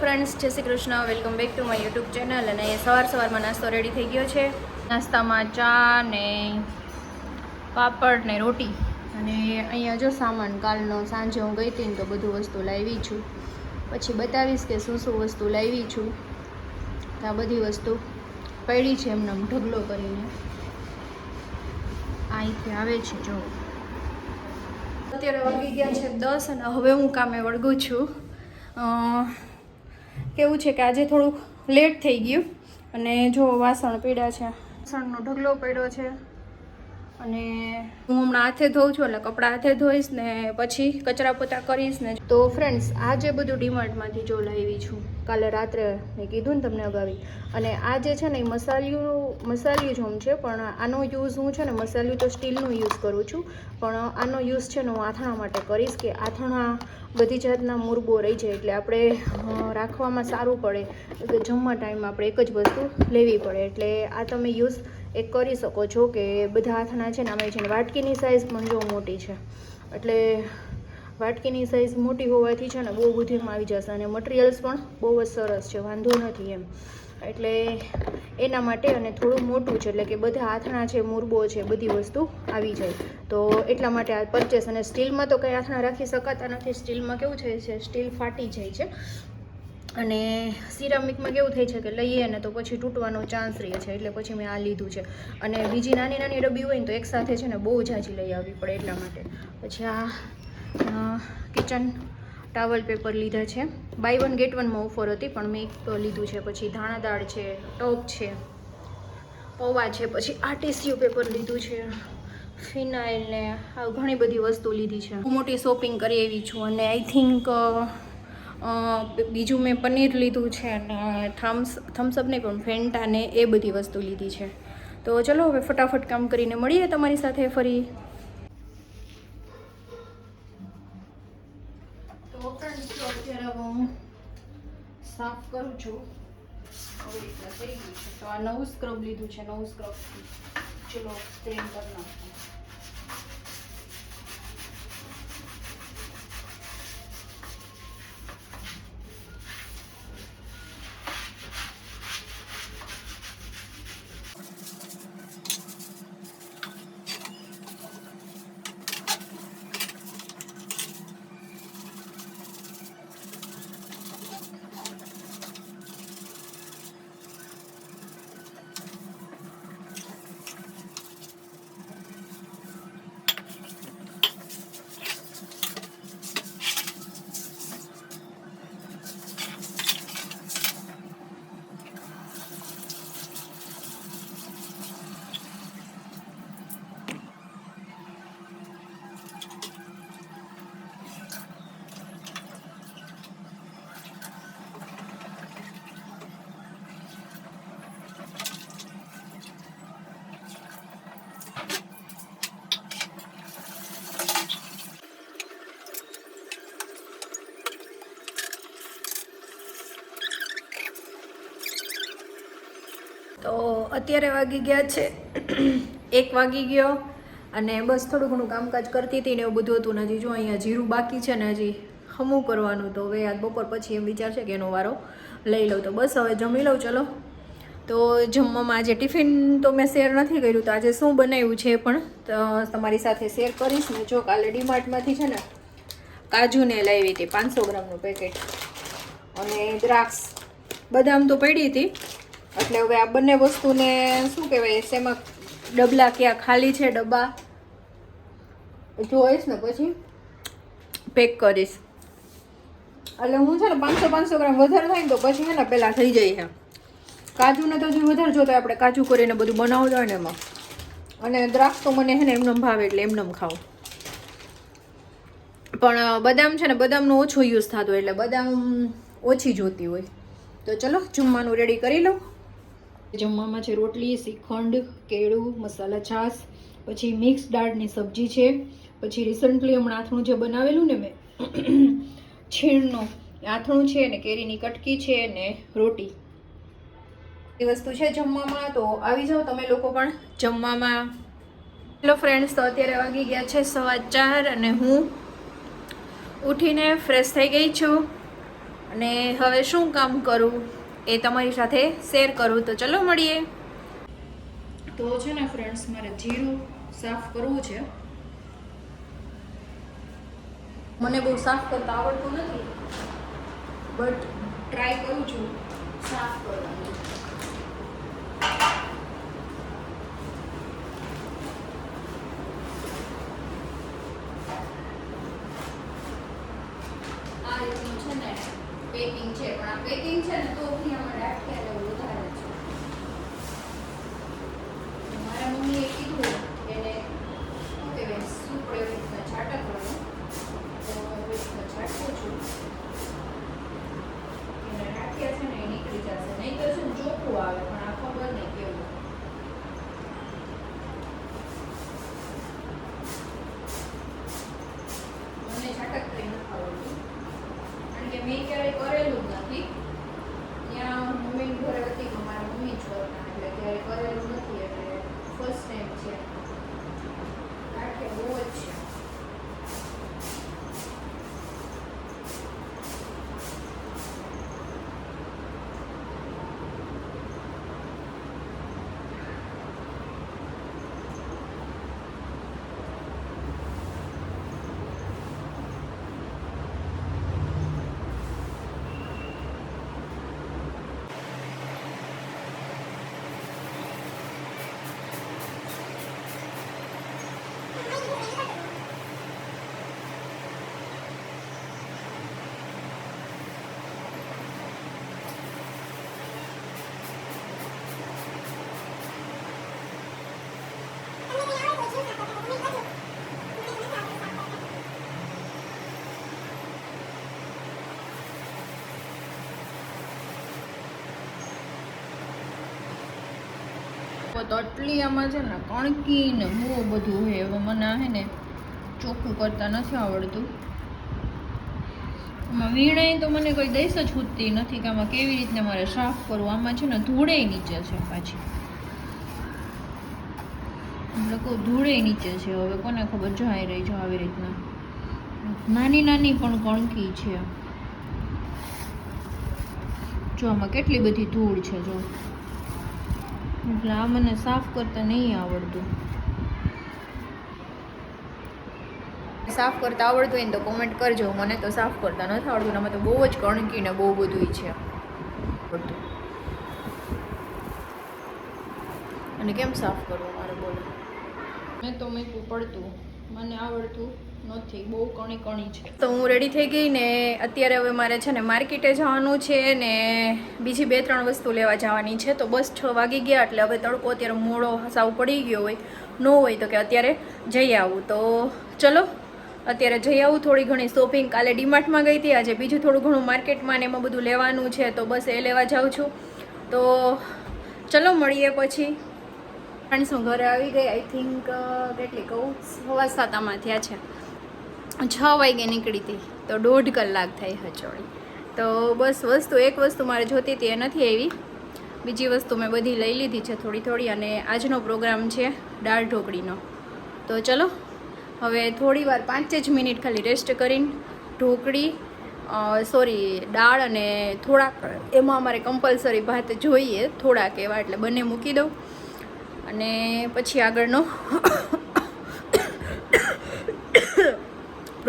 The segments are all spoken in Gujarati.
ફ્રેન્ડ્સ જય Shri Krishna. Welcome back to my YouTube channel અને સવાર સવારમાં નાસ્તો રેડી થઈ ગયો છે. નાસ્તામાં ચા ને પાપડ ને રોટી. અને અહીંયા જો સામાન કાલનો સાંજે હું ગઈ હતી ને તો બધું વસ્તુ લાવી છું. પછી બતાવીશ કે શું શું વસ્તુ લાવી છું. તો આ બધી વસ્તુ પડી છે એમને ઢગલો કરીને. અહીંથી આવે છે, જો. અત્યારે વળગી ગયા છે દસ અને હવે હું કામે વળગું છું. કેવું છે કે આજે થોડુંક લેટ થઈ ગયું અને જો વાસણ પીડા છે. વાસણનો ઢગલો પડ્યો છે અને હું હમણાં હાથે ધોઉં છું એટલે કપડાં હાથે ધોઈશ ને પછી કચરા પોતા કરીશ ને. તો ફ્રેન્ડ્સ આ જે બધું ડીમાર્ટમાંથી જો લાવી છું. કાલે રાત્રે મેં કીધું ને તમને અગાવી અને આ જે છે ને એ મસાલિયું મસાલિયું જ છે, પણ આનો યુઝ હું છે ને મસાલિયું તો સ્ટીલનું યુઝ કરું છું. પણ આનો યુઝ છે ને હું આથણા માટે કરીશ કે આથણા બધી જાતના મુરબો રહી જાય એટલે આપણે રાખવામાં સારું પડે. જમવા ટાઈમમાં આપણે એક જ વસ્તુ લેવી પડે. એટલે આ તમે યુઝ એક કરી શકો છો કે બધા હાથના છે ને આમાં છે ને વાટકીની સાઇઝ પણ જો મોટી છે. એટલે વાટકીની સાઇઝ મોટી હોવાથી છે ને બહુ બધું આવી જશે. અને મટીરિયલ્સ પણ બહુ જ સરસ છે. વાંધો નથી એમ. એટલે એના માટે અને થોડું મોટું છે, એટલે કે બધા આથણા છે, મુરબો છે, બધી વસ્તુ આવી જાય. તો એટલા માટે આ પરચેસ અને સ્ટીલમાં તો કંઈ આથણા રાખી શકાતા નથી. સ્ટીલમાં કેવું થાય છે સ્ટીલ ફાટી જાય છે. અને સિરામિકમાં કેવું થાય છે કે લઈએ ને તો પછી તૂટવાનો ચાન્સ રહે છે, એટલે પછી મેં આ લીધું છે. અને બીજી નાની નાની ડબ્બી હોય ને તો એકસાથે છે ને બહુ જાજી લઈ આવવી પડે એટલા માટે. પછી આ કિચન ટાવલ પેપર લીધા છે. બાય વન ગેટ વનમાં ઓફર હતી, પણ મેં એક લીધું છે. પછી ધાણા દાળ છે, ટોપ છે, પૌવા છે, પછી આ પેપર લીધું છે. ફિનાઇલ ને આ ઘણી બધી વસ્તુ લીધી છે. હું મોટી શોપિંગ કરી એવી છું અને આઈ થિંક બીજું મેં પનીર લીધું છે અને થમ્સ થમ્સઅપ નહીં પણ ફેન્ટા ને એ બધી વસ્તુ લીધી છે. તો ચલો હવે ફટાફટ કામ કરીને મળીએ તમારી સાથે ફરી. તો friends, અત્યારે હું સાફ કરું છું. હવે એટલે થઈ ગયું છે. તો આ નવું સ્ક્રબ લીધું છે. નવું સ્ક્રબ ચલો સ્ટેન કરી નાખું. અત્યારે વાગી ગયા છે. એક વાગી ગયો અને બસ થોડું ઘણું કામકાજ કરતી હતી ને એવું બધું હતું ને હજી જો અહીંયા જીરું બાકી છે ને હજી હમું કરવાનું તો હવે આજ બપોર પછી એમ વિચાર છે કે એનો વારો લઈ લઉં. તો બસ હવે જમી લઉં, ચલો. તો જમવામાં આજે ટિફિન તો મેં શેર નથી કર્યું, તો આજે શું બનાવ્યું છે પણ તમારી સાથે શેર કરીશ. ને જો કાલે ડીમાર્ટમાંથી છે ને કાજુને લાવી હતી પાંચસો ગ્રામનું પેકેટ અને દ્રાક્ષ. બદામ તો પડી હતી. એટલે હવે આ બંને વસ્તુને શું કહેવાય શેમાં ડબલા ક્યાં ખાલી છે ડબ્બા? જોઈશ ને પછી? પેક કરીશ. એટલે હું છે ને પાંચસો પાંચસો ગ્રામ વધારે થાય ને તો પછી છે ને પહેલાં થઈ જાય છે કાજુને તો હજી વધારે જોતો આપણે કાજુ કરીને બધું બનાવતા હોય ને એમાં. અને દ્રાક્ષ તો મને છે ને એમનેમ ભાવે એટલે એમનેમ ખાવ. પણ બદામ છે ને બદામનો ઓછો યુઝ થતો એટલે બદામ ઓછી જોતી હોય. તો ચલો જમવાનું રેડી કરી લઉં. જમવામાં છે રોટલી, શ્રીખંડ, કેળું, મસાલા છાશ, પછી મિક્સ દાળની સબ્જી છે. પછી રિસન્ટલી હમણાં આથણું જે બનાવેલું ને મેં, છીણનું આથણું છે ને કેરીની કટકી છે ને રોટી. એ વસ્તુ છે જમવામાં, તો આવી જાઓ તમે લોકો પણ જમવામાં. હેલો ફ્રેન્ડ્સ તો અત્યારે વાગી ગયા છે સવા ચાર અને હું ઉઠીને ફ્રેશ થઈ ગઈ છું. અને હવે શું કામ કરું? એ તમારી સાથે શેર કરું. તો ચલો મળીએ. તો છે ને ફ્રેન્ડ્સ મારે જીરું સાફ કરવું છે. મને બહુ સાફ કરતા આવડતું નથી બટ ટ્રાય કરું છું સાફ કરવાની આ રીતનું છે ને પેકિંગ છે પણ આ પેકિંગ છે ને તો બી આમાં રાખીએ એટલે વધારે છે મારા મમ્મીએ કીધું એને શું કહેવાય સૂપ એવી રીતના છાટકવાનું તો હું એવી રીતના છાંટું છું એને રાખ્યા છે ને એ નીકળી જશે નહીં તો છે ને ચોખ્ખું આવે પણ આ ખબર નહીં કેવું મને છાટક કરી નથી આવડતું કારણ કે મેં ક્યારેય કરેલું નથી ત્યાં મમ્મીની ઘરે હતી પણ મારા મમ્મી જ કરતા એટલે ક્યારેય કરેલું નથી એટલે ફર્સ્ટ ટાઈમ છે ગાંઠિયા બહુ જ છે તો આટલી આમાં છે ને કણકી ને બહુ બધું હોય હવે મને હે ને ચોખ્ખું કરતા નથી આવડતું. આમાં વીણાઈ તો મને કોઈ દઈશ જ ખૂટતી નથી કે આમાં કેવી રીતના મારે સાફ કરવું આમાં છે ને ધૂળે નીચે છે પાછી. લોકો ધૂળે નીચે છે. હવે કોને ખબર? જાય રહી છે આવી રીતના. નાની નાની પણ કણકી છે. જો આમાં કેટલી બધી ધૂળ છે, જો. એટલે આ મને સાફ કરતા નહીં આવડતું. સાફ કરતા આવડતું હોય ને તો કોમેન્ટ કરજો. મને તો સાફ કરતા નથી આવડતું આમાં તો બહુ જ કણકી ને બહુ બધું છે. બધું અને કેમ સાફ કરવું મારે બોલો? મેં તો મેં પડતું. મને આવડતું. નથી, બહુ કણી કણી છે. તો હું રેડી થઈ ગઈ ને અત્યારે હવે મારે છે ને માર્કેટે જવાનું છે ને બીજી બે ત્રણ વસ્તુ લેવા જવાની છે. તો બસ છ વાગી ગયા એટલે હવે તડકો અત્યારે મોડો સાવ પડી ગયો હોય, ન હોય તો કે અત્યારે જઈ આવું. તો ચલો, અત્યારે જઈ આવું. થોડી ઘણી શોપિંગ કાલે ડીમાર્ટમાં ગઈ હતી, આજે બીજું થોડું ઘણું માર્કેટમાં ને એમાં બધું લેવાનું છે, તો બસ એ લેવા જાઉં છું. તો ચલો, મળીએ પછી. ફ્રેન્ડ્સ, હું ઘરે આવી ગઈ. આઈ થિંક કેટલી કહું? સવા સાત આમાં થયા છે. છ વાગે નીકળી હતી, તો દોઢ કલાક થઈ હચોળી તો બસ વસ્તુ, એક વસ્તુ મારે જોતી હતી એ નથી આવી. બીજી વસ્તુ મેં બધી લઈ લીધી છે થોડી થોડી, અને આજનો પ્રોગ્રામ છે દાળ ઢોકળીનો. તો ચલો, હવે થોડી વાર પાંચ જ મિનિટ ખાલી રેસ્ટ કરીને ઢોકળી સોરી દાળ અને થોડાક, એમાં અમારે કમ્પલસરી ભાત જોઈએ, થોડાક એવા એટલે બંને મૂકી દઉં. અને પછી આગળનો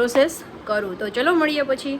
પ્રોસેસ કરું. તો ચલો મળીએ પછી.